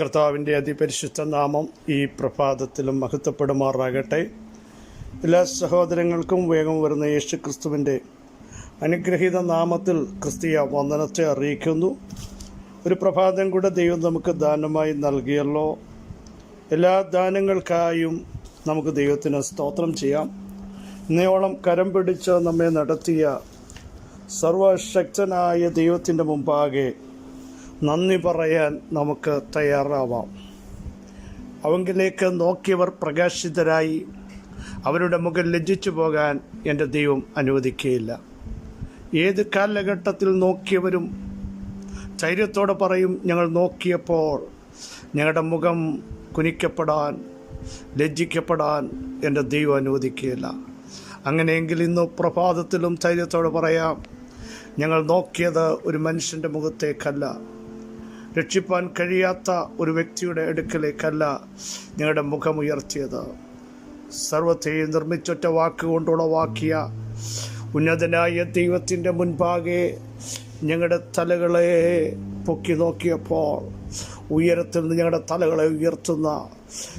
കർത്താവിന്റെ അതിപരിശുദ്ധ നാമം ഈ പ്രഭാതത്തിലും മഹത്വപ്പെടുമാറാകട്ടെ. എല്ലാ സഹോദരങ്ങൾക്കും വേഗം വരുന്ന യേശു ക്രിസ്തുവിന്റെ അനുഗ്രഹീത നാമത്തിൽ ക്രിസ്തീയ വന്ദനത്തെ അറിയിക്കുന്നു. ഒരു പ്രഭാതം കൂടെ ദൈവം നമുക്ക് ദാനമായി നൽകിയല്ലോ. എല്ലാ ദാനങ്ങൾക്കായും നമുക്ക് ദൈവത്തിന് സ്തോത്രം ചെയ്യാം. ഇന്നയോളം കരം പിടിച്ച് നമ്മെ നടത്തിയ സർവശക്തനായ ദൈവത്തിന്റെ മുമ്പാകെ നന്ദി പറയാൻ നമുക്ക് തയ്യാറാവാം. അവങ്കിലേക്ക് നോക്കിയവർ പ്രകാശിതരായി അവരുടെ മുഖം ലജ്ജിച്ചു പോകാൻ എന്റെ ദൈവം അനുവദിക്കുകയില്ല ഏത് കാലഘട്ടത്തിൽ നോക്കിയവരും ധൈര്യത്തോടെ പറയും ഞങ്ങൾ നോക്കിയപ്പോൾ ഞങ്ങളുടെ മുഖം കുനിക്കപ്പെടാൻ ലജ്ജിക്കപ്പെടാൻ എന്റെ ദൈവം അനുവദിക്കുകയില്ല അങ്ങനെയെങ്കിൽ ഇന്ന് പ്രഭാതത്തിലും ധൈര്യത്തോടെ പറയാം ഞങ്ങൾ നോക്കിയത് ഒരു മനുഷ്യന്റെ മുഖത്തേക്കല്ല. രക്ഷിപ്പാൻ കഴിയാത്ത ഒരു വ്യക്തിയുടെ അടുക്കലേക്കല്ല ഞങ്ങളുടെ മുഖമുയർത്തിയത്. സർവത്തെയും നിർമ്മിച്ചൊറ്റ വാക്കുകൊണ്ട് ഉളവാക്കിയ ഉന്നതനായ ദൈവത്തിന്റെ മുൻപാകെ ഞങ്ങളുടെ തലകളെ പൊക്കി നോക്കിയപ്പോൾ ഉയരത്തിൽ നിന്ന് ഞങ്ങളുടെ തലകളെ ഉയർത്തുന്ന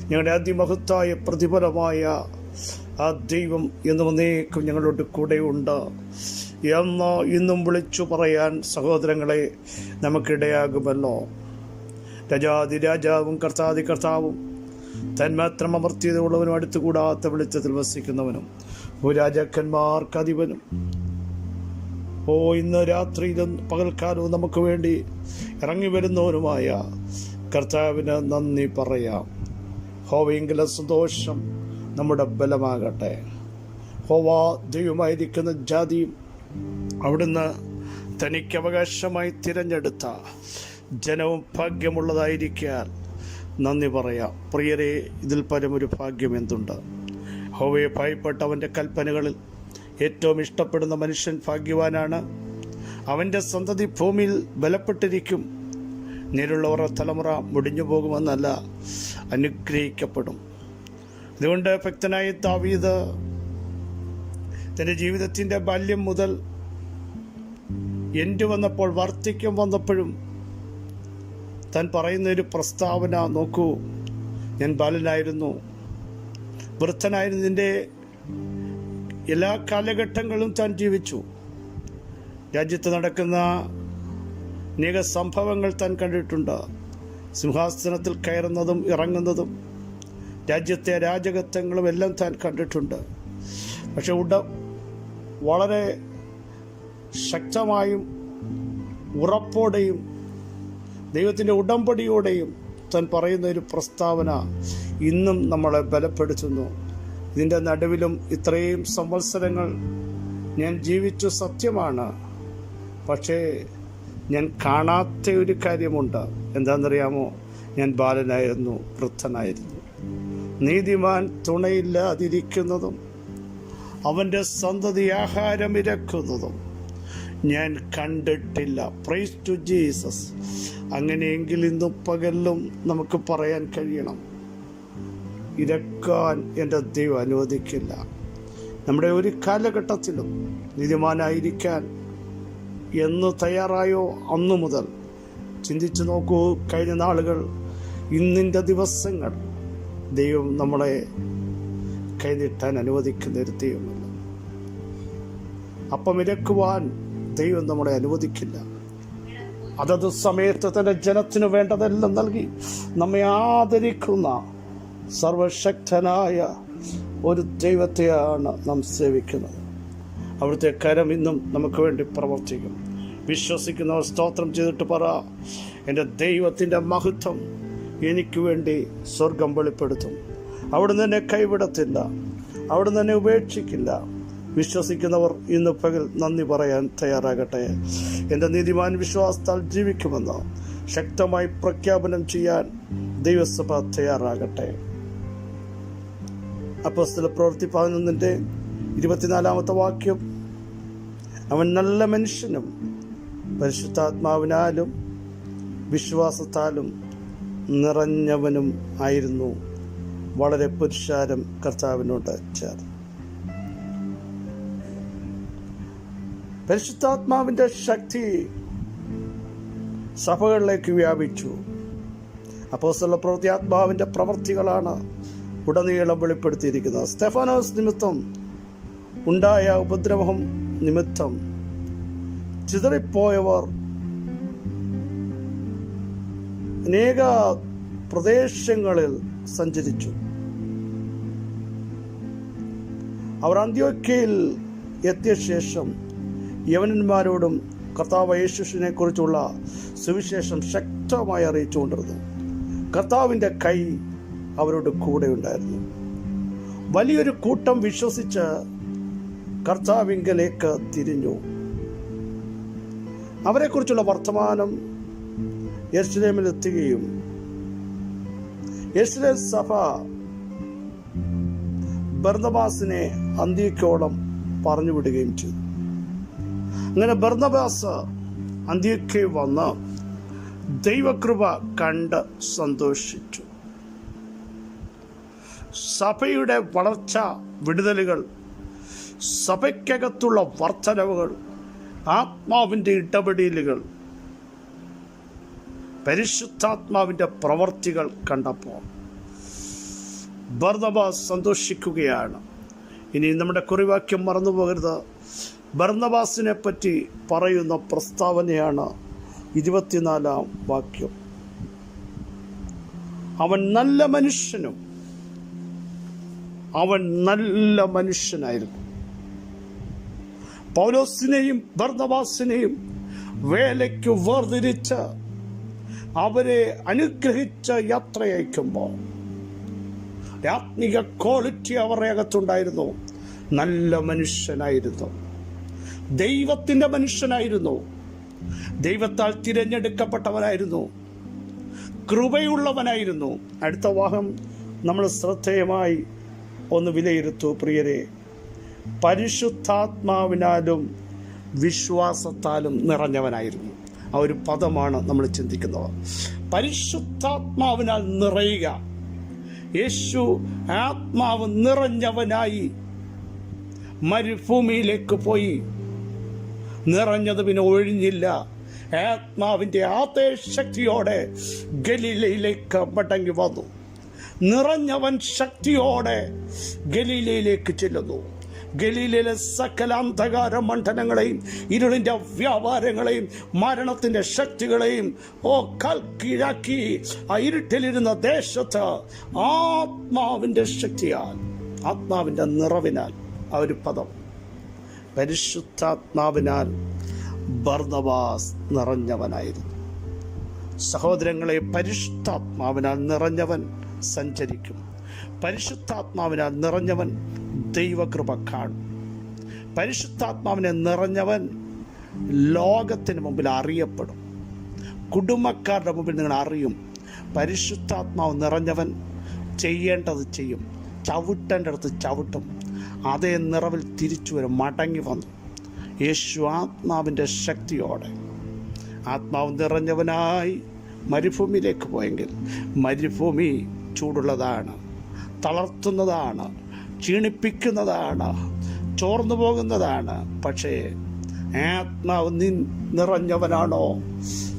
ഞങ്ങളുടെ അതിമഹത്തായ പ്രതിഫലമായ ആ ദൈവം എന്നും എന്നേക്കും ഞങ്ങളോട് കൂടെയുണ്ട്. എന്ന് ഇന്നും വിളിച്ചു പറയാൻ സഹോദരങ്ങളെ നമുക്കിടയാകുമല്ലോ. രജാതി രാജാവും കർത്താതി കർത്താവും തന്മാത്രം അമർത്തിയതുള്ളവനും അടുത്തുകൂടാത്ത വെളിച്ചത്തിൽ വസിക്കുന്നവനും ഭൂരാജാക്കന്മാർക്ക് അധിപനും. ഓ ഇന്ന് രാത്രിയിലും പകൽക്കാലവും നമുക്ക് വേണ്ടി ഇറങ്ങി വരുന്നവനുമായ കർത്താവിന് നന്ദി പറയാം. ഹോവയെങ്കിലെ സന്തോഷം നമ്മുടെ ബലമാകട്ടെ. ഹോവ ദൈവമായിരിക്കുന്ന ജാതിയും അവിടുന്ന് തനിക്ക് അവകാശമായി തിരഞ്ഞെടുത്ത ജനവും ഭാഗ്യമുള്ളതായിരിക്കാൻ നന്ദി പറയാം. പ്രിയരെ ഇതിൽ പരമൊരു ഭാഗ്യം എന്തുണ്ട്? ഹോവയെ ഭയപ്പെട്ടവന്റെ കൽപ്പനകളിൽ ഏറ്റവും ഇഷ്ടപ്പെടുന്ന മനുഷ്യൻ ഭാഗ്യവാനാണ്. അവന്റെ സന്തതി ഭൂമിയിൽ ബലപ്പെട്ടിരിക്കും. നേരുള്ളവരുടെ തലമുറ മുടിഞ്ഞു പോകുമെന്നല്ല അനുഗ്രഹിക്കപ്പെടും. അതുകൊണ്ട് ഭക്തനായ താവീത് തന്റെ ജീവിതത്തിന്റെ ബാല്യം മുതൽ എന്റെ വന്നപ്പോൾ വാർദ്ധക്യം വന്നപ്പോഴും താൻ പറയുന്ന ഒരു പ്രസ്താവന നോക്കൂ. ഞാൻ ബാലനായിരുന്നു. വൃദ്ധനായിരുന്നതിന്റെ എല്ലാ കാലഘട്ടങ്ങളും താൻ ജീവിച്ചു. രാജ്യത്ത് നടക്കുന്ന അനേക സംഭവങ്ങൾ താൻ കണ്ടിട്ടുണ്ട്. സിംഹാസനത്തിൽ കയറുന്നതും ഇറങ്ങുന്നതും രാജ്യത്തെ അരാജകത്വങ്ങളും എല്ലാം താൻ കണ്ടിട്ടുണ്ട്. പക്ഷെ ഉട വളരെ ശക്തമായും ഉറപ്പോടെയും ദൈവത്തിന്റെ ഉടമ്പടിയോടെയും താൻ പറയുന്ന ഒരു പ്രസ്താവന ഇന്നും നമ്മളെ ബലപ്പെടുത്തുന്നു. ഇതിന്റെ നടുവിലും ഇത്രയും സംവത്സരങ്ങൾ ഞാൻ ജീവിച്ചു സത്യമാണ്. പക്ഷേ ഞാൻ കാണാത്ത ഒരു കാര്യമുണ്ട്. എന്താണെന്നറിയാമോ? ഞാൻ ബാലനായിരുന്നു വൃദ്ധനായിരുന്നു. നീതിമാൻ തുണയില്ലാതിരിക്കുന്നതും അവന്റെ സന്തതി ആഹാരം ഇരക്കുന്നതും ഞാൻ കണ്ടിട്ടില്ല. പ്രൈസ് ടു ജീസസ് അങ്ങനെയെങ്കിൽ ഇന്നും പകലും നമുക്ക് പറയാൻ കഴിയണം. ഇരക്കാൻ എന്റെ ദൈവം അനുവദിക്കില്ല. നമ്മുടെ ഒരു കാലഘട്ടത്തിലും നീതിമാനായിരിക്കാൻ എന്ന് തയ്യാറായോ? അന്നു മുതൽ. ചിന്തിച്ചു നോക്കൂ കഴിഞ്ഞ നാളുകൾ ഇന്നിന്റെ ദിവസങ്ങൾ ദൈവം നമ്മളെ കൈനീട്ടാൻ അനുവദിക്കുന്ന ഒരു ദൈവമല്ല അപ്പം ഇരക്കുവാൻ ദൈവം നമ്മളെ അനുവദിക്കില്ല. അതത് സമയത്ത് തന്റെ ജനത്തിന് വേണ്ടതെല്ലാം നൽകി നമ്മെ ആദരിക്കുന്ന സർവശക്തനായ ഒരു ദൈവത്തെയാണ് നാം സേവിക്കുന്നത്. അവിടുത്തെ കരം ഇന്നും നമുക്ക് വേണ്ടി പ്രവർത്തിക്കും. വിശ്വസിക്കുന്നവർ സ്തോത്രം ചെയ്തിട്ട് പറ എന്റെ ദൈവത്തിന്റെ മഹത്വം എനിക്ക് വേണ്ടി സ്വർഗം വെളിപ്പെടുത്തും. അവിടുന്ന് എന്നെ കൈവിടത്തില്ല. അവിടുന്ന് എന്നെ ഉപേക്ഷിക്കില്ല. വിശ്വസിക്കുന്നവർ ഇന്ന് പകൽ നന്ദി പറയാൻ തയ്യാറാകട്ടെ. എന്റെ നീതിമാൻ വിശ്വാസത്താൽ ജീവിക്കുമെന്ന് ശക്തമായി പ്രഖ്യാപനം ചെയ്യാൻ ദൈവസഭ തയ്യാറാകട്ടെ. അപ്പോസ്തല പ്രവൃത്തി പതിനൊന്നിന്റെ ഇരുപത്തിനാലാമത്തെ വാക്യം. അവൻ നല്ല മനുഷ്യനും പരിശുദ്ധാത്മാവിനാലും വിശ്വാസത്താലും നിറഞ്ഞവനും ആയിരുന്നു. വളരെ പുരുഷാരം കർത്താവിനോട് ചേർന്നു. പരിശുദ്ധാത്മാവിന്റെ ശക്തി സഭകളിലേക്ക് വ്യാപിച്ചു. അപ്പോസ്തല പ്രവൃത്തി ആത്മാവിന്റെ പ്രവർത്തികളാണ് ഉടനീളം വെളിപ്പെടുത്തിയിരിക്കുന്നത്. സ്റ്റെഫാനോസ് നിമിത്തം ഉണ്ടായ ഉപദ്രവം നിമിത്തം ചിതറിപ്പോയവർ അനേക പ്രദേശങ്ങളിൽ സഞ്ചരിച്ചു. അവർ അന്ത്യോക്കയിൽ എത്തിയ ശേഷം യവനന്മാരോടും കർത്താവ് യേശുവിനെ കുറിച്ചുള്ള സുവിശേഷം ശക്തമായി അറിയിച്ചുകൊണ്ടിരുന്നു. കർത്താവിന്റെ കൈ അവരുടെ കൂടെ ഉണ്ടായിരുന്നു. വലിയൊരു കൂട്ടം വിശ്വസിച്ച് കർത്താവിങ്കലേക്ക് തിരിഞ്ഞു. അവരെക്കുറിച്ചുള്ള വർത്തമാനം യെരുശലേമിൽ എത്തുകയും യെരുശലേം സഭ ബർന്നബാസിനെ അന്ത്യക്കോളം പറഞ്ഞു വിടുകയും ചെയ്തു. അങ്ങനെ ബർദബാസ് അന്ത്യക്ക് വന്ന് ദൈവകൃപ കണ്ട് സന്തോഷിച്ചു. സഭയുടെ വളർച്ച വിടുതലുകൾ സഭയ്ക്കകത്തുള്ള വർധനവുകൾ ആത്മാവിന്റെ ഇടപെടലുകൾ പരിശുദ്ധാത്മാവിന്റെ പ്രവർത്തികൾ കണ്ടപ്പോൾ ബർന്നബാസ് സന്തോഷിക്കുകയാണ്. ഇനി നമ്മുടെ കുറിവാക്യം മറന്നു പോകരുത്. ഭർന്നബാസിനെ പറ്റി പറയുന്ന പ്രസ്താവനയാണ് ഇരുപത്തിനാലാം വാക്യം. അവൻ നല്ല മനുഷ്യനും അവൻ നല്ല മനുഷ്യനായിരുന്നു. പൗലോസിനെയും ഭർന്നബാസിനെയും വേലയ്ക്ക് വേർതിരിച്ച് അവരെ അനുഗ്രഹിച്ച യാത്രയയക്കുമ്പോൾ ആത്മിക ക്വാളിറ്റി അവരുടെ അകത്തുണ്ടായിരുന്നു. നല്ല മനുഷ്യനായിരുന്നു. ദൈവത്തിന്റെ മനുഷ്യനായിരുന്നു. ദൈവത്താൽ തിരഞ്ഞെടുക്കപ്പെട്ടവനായിരുന്നു. കൃപയുള്ളവനായിരുന്നു. അടുത്ത വാഹം നമ്മൾ ശ്രദ്ധേയമായി ഒന്ന് വിലയിരുത്തു പ്രിയരെ. പരിശുദ്ധാത്മാവിനാലും വിശ്വാസത്താലും നിറഞ്ഞവനായിരുന്നു. ആ ഒരു പദമാണ് നമ്മൾ ചിന്തിക്കുന്നത്. പരിശുദ്ധാത്മാവിനാൽ നിറയുക. യേശു ആത്മാവ് നിറഞ്ഞവനായി മരുഭൂമിയിലേക്ക് പോയി. നിറഞ്ഞത് പിന്നെ ഒഴിഞ്ഞില്ല. ആത്മാവിന്റെ ആതേശക്തിയോടെ ഗലീലയിലേക്ക് മടങ്ങി വന്നു. നിറഞ്ഞവൻ ശക്തിയോടെ ഗലീലയിലേക്ക് ചെല്ലുന്നു. ഗലീലയിലെ സകല അന്ധകാര മണ്ഡലങ്ങളെയും ഇരുളിന്റെ വ്യാപാരങ്ങളെയും മരണത്തിന്റെ ശക്തികളെയും ഓ കൽ കീഴാക്കി ആ ഇരുട്ടിലിരുന്ന ദേശത്ത് ആത്മാവിന്റെ ശക്തിയാൽ ആത്മാവിന്റെ നിറവിനാൽ ആ ഒരു പദം പരിശുദ്ധാത്മാവിനാൽ ബർദവാസ് നിറഞ്ഞവനായിരുന്നു. സഹോദരങ്ങളെ പരിശുദ്ധാത്മാവിനാൽ നിറഞ്ഞവൻ സഞ്ചരിക്കും. പരിശുദ്ധാത്മാവിനാൽ നിറഞ്ഞവൻ ദൈവകൃപ കാണും. പരിശുദ്ധാത്മാവിനെ നിറഞ്ഞവൻ ലോകത്തിന് മുമ്പിൽ അറിയപ്പെടും. കുടുംബക്കാരുടെ മുമ്പിൽ നിങ്ങൾ അറിയും. പരിശുദ്ധാത്മാവ് നിറഞ്ഞവൻ ചെയ്യേണ്ടത് ചെയ്യും. ചവിട്ടേണ്ടടുത്ത് ചവിട്ടും. അതേ നിറവിൽ തിരിച്ചു വരും മടങ്ങി വന്നു. യേശു ആത്മാവിന്റെ ശക്തിയോടെ. ആത്മാവ് നിറഞ്ഞവനായി മരുഭൂമിയിലേക്ക് പോയെങ്കിൽ മരുഭൂമി ചൂടുള്ളതാണ് തളർത്തുന്നതാണ് ക്ഷീണിപ്പിക്കുന്നതാണ് ചോർന്നു പോകുന്നതാണ്. പക്ഷേ ആത്മാവ് നീ നിറഞ്ഞവനാണോ?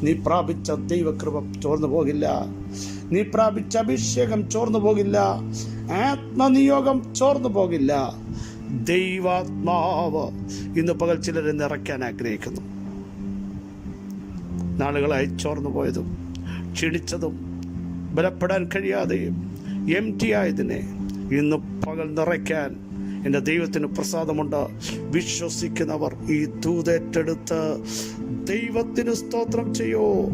നീ പ്രാപിച്ച ദൈവകൃപ ചോർന്നു പോകില്ല. നീ പ്രാപിച്ച അഭിഷേകം ചോർന്നു പോകില്ല. ആത്മനിയോഗം ചോർന്നു പോകില്ല. ദൈവാത്മാവ് ഇന്ന് പകൽ ചിലരെ നിറയ്ക്കാൻ ആഗ്രഹിക്കുന്നു. നാളുകളായി ചോർന്നു പോയതും ക്ഷീണിച്ചതും ബലപ്പെടാൻ കഴിയാതെയും എം ടി ആയതിനെ ഇന്ന് പകൽ നിറയ്ക്കാൻ എന്റെ ദൈവത്തിന് പ്രസാദമുണ്ട്. വിശ്വസിക്കുന്നവർ ഈ ദൂതേറ്റെടുത്ത് ദൈവത്തിന് സ്തോത്രം ചെയ്യോ.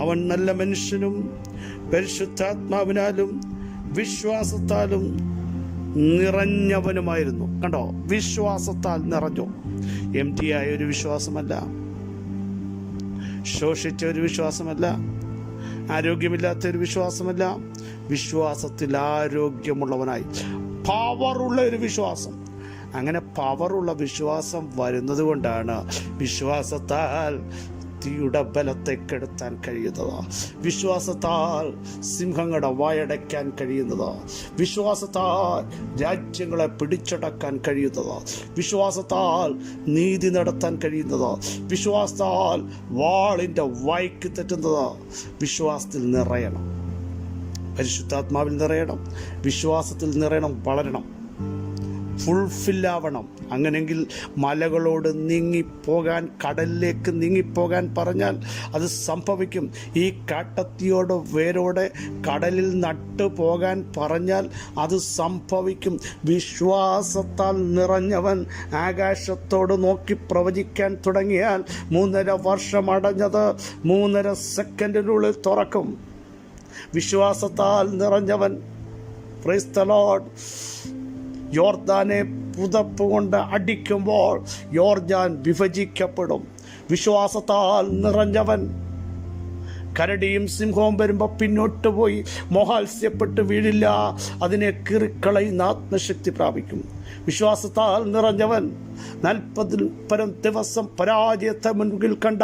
അവൻ നല്ല മനുഷ്യനും പരിശുദ്ധാത്മാവിനാലും വിശ്വാസത്താലും നിറഞ്ഞവനുമായിരുന്നു. കണ്ടോ? വിശ്വാസത്താൽ നിറഞ്ഞു. എം ടി ആയ ഒരു വിശ്വാസമല്ല. ശോഷിച്ച ഒരു വിശ്വാസമല്ല. ആരോഗ്യമില്ലാത്ത ഒരു വിശ്വാസമല്ല. വിശ്വാസത്തിൽ ആരോഗ്യമുള്ളവനായി. പവറുള്ള ഒരു വിശ്വാസം. അങ്ങനെ പവറുള്ള വിശ്വാസം വരുന്നത് കൊണ്ടാണ് വിശ്വാസത്താൽ തീയുടെ ബലത്തെ കെടുത്താൻ കഴിയുന്നത്. വിശ്വാസത്താൽ സിംഹങ്ങളുടെ വായടയ്ക്കാൻ കഴിയുന്നത്. വിശ്വാസത്താൽ രാജ്യങ്ങളെ പിടിച്ചടക്കാൻ കഴിയുന്നത്. വിശ്വാസത്താൽ നീതി നടത്താൻ കഴിയുന്നത്. വിശ്വാസത്താൽ വാളിന്റെ വായ്ക്ക് തെറ്റുന്നത്. വിശ്വാസത്തിൽ നിറയണം. പരിശുദ്ധാത്മാവിൽ നിറയണം. വിശ്വാസത്തിൽ നിറയണം വളരണം. ഫുൾഫില്ലാവണം അങ്ങനെങ്കിൽ മലകളോട് നീങ്ങിപ്പോകാൻ കടലിലേക്ക് നീങ്ങിപ്പോകാൻ പറഞ്ഞാൽ അത് സംഭവിക്കും. ഈ കാട്ടത്തിയോട് വേരോടെ കടലിൽ നട്ടു പോകാൻ പറഞ്ഞാൽ അത് സംഭവിക്കും. വിശ്വാസത്താൽ നിറഞ്ഞവൻ ആകാശത്തോട് നോക്കി പ്രവചിക്കാൻ തുടങ്ങിയാൽ മൂന്നര വർഷം അടഞ്ഞത് മൂന്നര സെക്കൻഡിനുള്ളിൽ തുറക്കും. വിശ്വാസത്താൽ നിറഞ്ഞവൻ ലോർഡ് യോർദാനെ പുതപ്പ് കൊണ്ട് അടിക്കുമ്പോൾ യോർജാൻ വിഭജിക്കപ്പെടും. വിശ്വാസത്താൽ നിറഞ്ഞവൻ. കരടിയും സിംഹവും വരുമ്പോൾ പിന്നോട്ട് പോയി. മോഹാത്സ്യപ്പെട്ട് വീഴില്ല. അതിനെ കീറിക്കളയുന്ന ആത്മശക്തി പ്രാപിക്കും. വിശ്വാസത്താൽ നിറഞ്ഞവൻ നാൽപ്പതിൽ പരം ദിവസം പരാജയത്തെ മുൻപിൽ കണ്ട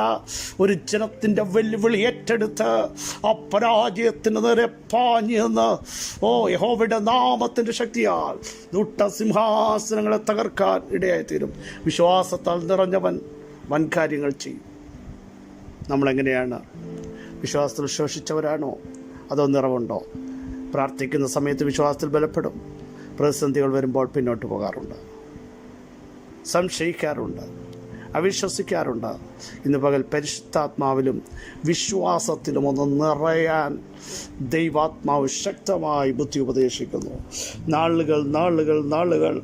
ഒരു ജനത്തിന്റെ വെല്ലുവിളി ഏറ്റെടുത്ത് ആ പരാജയത്തിന് നേരെ പാഞ്ഞു നിന്ന്. ഓ യഹോവയുടെ നാമത്തിന്റെ ശക്തിയാൽ ദുട്ട സിംഹാസനങ്ങളെ തകർക്കാൻ ഇടയായിത്തീരും. വിശ്വാസത്താൽ നിറഞ്ഞവൻ വൻകാര്യങ്ങൾ ചെയ്യും. നമ്മളെങ്ങനെയാണ് വിശ്വാസത്തിൽ ശോഷിച്ചവരാണോ? അതോ നിറവുണ്ടോ? പ്രാർത്ഥിക്കുന്ന സമയത്ത് വിശ്വാസത്തിൽ ബലപ്പെടും. പ്രതിസന്ധികൾ വരുമ്പോൾ പിന്നോട്ട് പോകാറുണ്ട്. സംശയിക്കാറുണ്ട്. അവിശ്വസിക്കാറുണ്ട്. ഇന്ന് പകൽ പരിശുദ്ധാത്മാവിലും വിശ്വാസത്തിലും ഒന്ന് നിറയാൻ ദൈവാത്മാവ് ശക്തമായി ബുദ്ധി ഉപദേശിക്കുന്നു. നാളുകൾ നാളുകൾ നാളുകൾ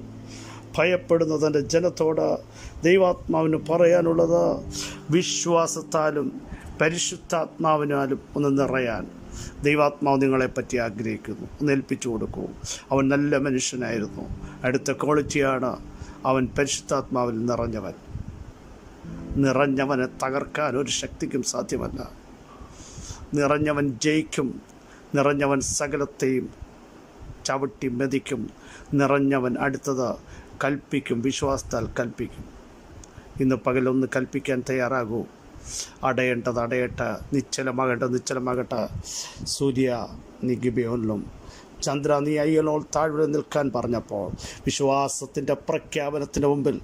ഭയപ്പെടുന്ന തന്റെ ജനത്തോട് ദൈവാത്മാവിന് പറയാനുള്ളത് വിശ്വാസത്താലും പരിശുദ്ധാത്മാവിനാലും ഒന്ന് നിറയാൻ ദൈവാത്മാവ് നിങ്ങളെപ്പറ്റി ആഗ്രഹിക്കുന്നു. ഒന്നേൽപ്പിച്ചു കൊടുക്കൂ. അവൻ നല്ല മനുഷ്യനായിരുന്നു. അടുത്ത ക്വാളിറ്റിയാണ് അവൻ പരിശുദ്ധാത്മാവിൽ നിറഞ്ഞവൻ. നിറഞ്ഞവനെ തകർക്കാൻ ഒരു ശക്തിക്കും സാധ്യമല്ല. നിറഞ്ഞവൻ ജയിക്കും. നിറഞ്ഞവൻ സകലത്തെയും ചവിട്ടി മെതിക്കും. നിറഞ്ഞവൻ അടുത്തത് കൽപ്പിക്കും. വിശ്വാസത്താൽ കൽപ്പിക്കും. ഇന്ന് പകലൊന്ന് കൽപ്പിക്കാൻ തയ്യാറാകൂ. അടയേണ്ടത് അടയട്ടെ നിശ്ചലമാകട്ടെ നിശ്ചലമാകട്ടെ. സൂര്യ നീ ഗിബിയോനിലും. ചന്ദ്ര നീ അയ്യനോൾ താഴ്വര നിൽക്കാൻ പറഞ്ഞപ്പോൾ വിശ്വാസത്തിന്റെ പ്രഖ്യാപനത്തിന് മുമ്പിൽ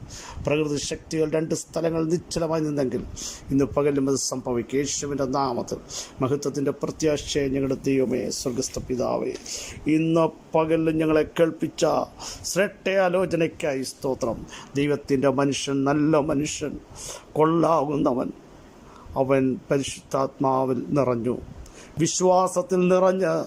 പ്രകൃതി ശക്തികൾ രണ്ട് സ്ഥലങ്ങൾ നിശ്ചലമായി നിന്നെങ്കിൽ ഇന്ന് പകലും അത് സംഭവിക്കും. യേശുവിന്റെ നാമത്തിൽ മഹത്വത്തിന്റെ പ്രത്യാശയെ ഞങ്ങളുടെ ദൈവമേ സ്വർഗസ്ഥ പിതാവേ ഇന്ന് പകലിൽ ഞങ്ങളെ കേൾപ്പിച്ച ശ്രേഷ്ഠയാലോചനയ്ക്കായി സ്തോത്രം. ദൈവത്തിന്റെ മനുഷ്യൻ നല്ല മനുഷ്യൻ കൊള്ളാകുന്നവൻ അവൻ പരിശുദ്ധാത്മാവിൽ നിറഞ്ഞു. വിശ്വാസത്തിൽ നിറഞ്ഞ്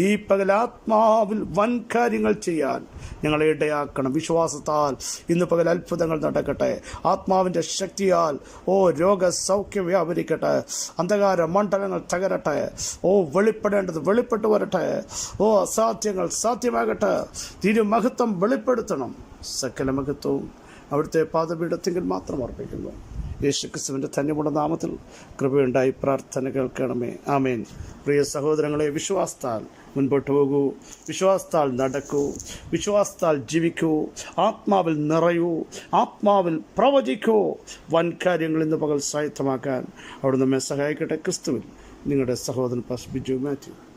ഈ പകലാത്മാവിൽ വൻ കാര്യങ്ങൾ ചെയ്യാൻ ഞങ്ങളെ ഇടയാക്കണം. വിശ്വാസത്താൽ ഇന്ന് പകൽ അത്ഭുതങ്ങൾ നടക്കട്ടെ. ആത്മാവിന്റെ ശക്തിയാൽ ഓ രോഗ സൗഖ്യം വ്യാപരിക്കട്ടെ. അന്ധകാര മണ്ഡലങ്ങൾ തകരട്ടെ. ഓ വെളിപ്പെടേണ്ടത് വെളിപ്പെട്ടു വരട്ടെ. ഓ അസാധ്യങ്ങൾ സാധ്യമാകട്ടെ. തിരുമഹത്വം വെളിപ്പെടുത്തണം. സകല മഹത്വവും അവിടുത്തെ പാദപീഠത്തെങ്കിൽ മാത്രം അർപ്പിക്കുന്നു. യേശുക്രിസ്തുവിന്റെ ധന്യമുള്ള നാമത്തിൽ കൃപയുണ്ടായി പ്രാർത്ഥന കേൾക്കണമേ. ആമേൻ. പ്രിയ സഹോദരങ്ങളെ വിശ്വാസത്താൽ മുൻപോട്ട് പോകൂ. വിശ്വാസത്താൽ നടക്കൂ. വിശ്വാസത്താൽ ജീവിക്കൂ. ആത്മാവിൽ നിറയൂ. ആത്മാവിൽ പ്രവചിക്കൂ. വൻ കാര്യങ്ങൾ ഇന്ന് പകൽ സ്വായത്തമാക്കാൻ അവിടെ നമ്മെ സഹായിക്കട്ടെ. ക്രിസ്തുവിൽ നിങ്ങളുടെ സഹോദരൻ പാസ് ബിജു മാത്യു.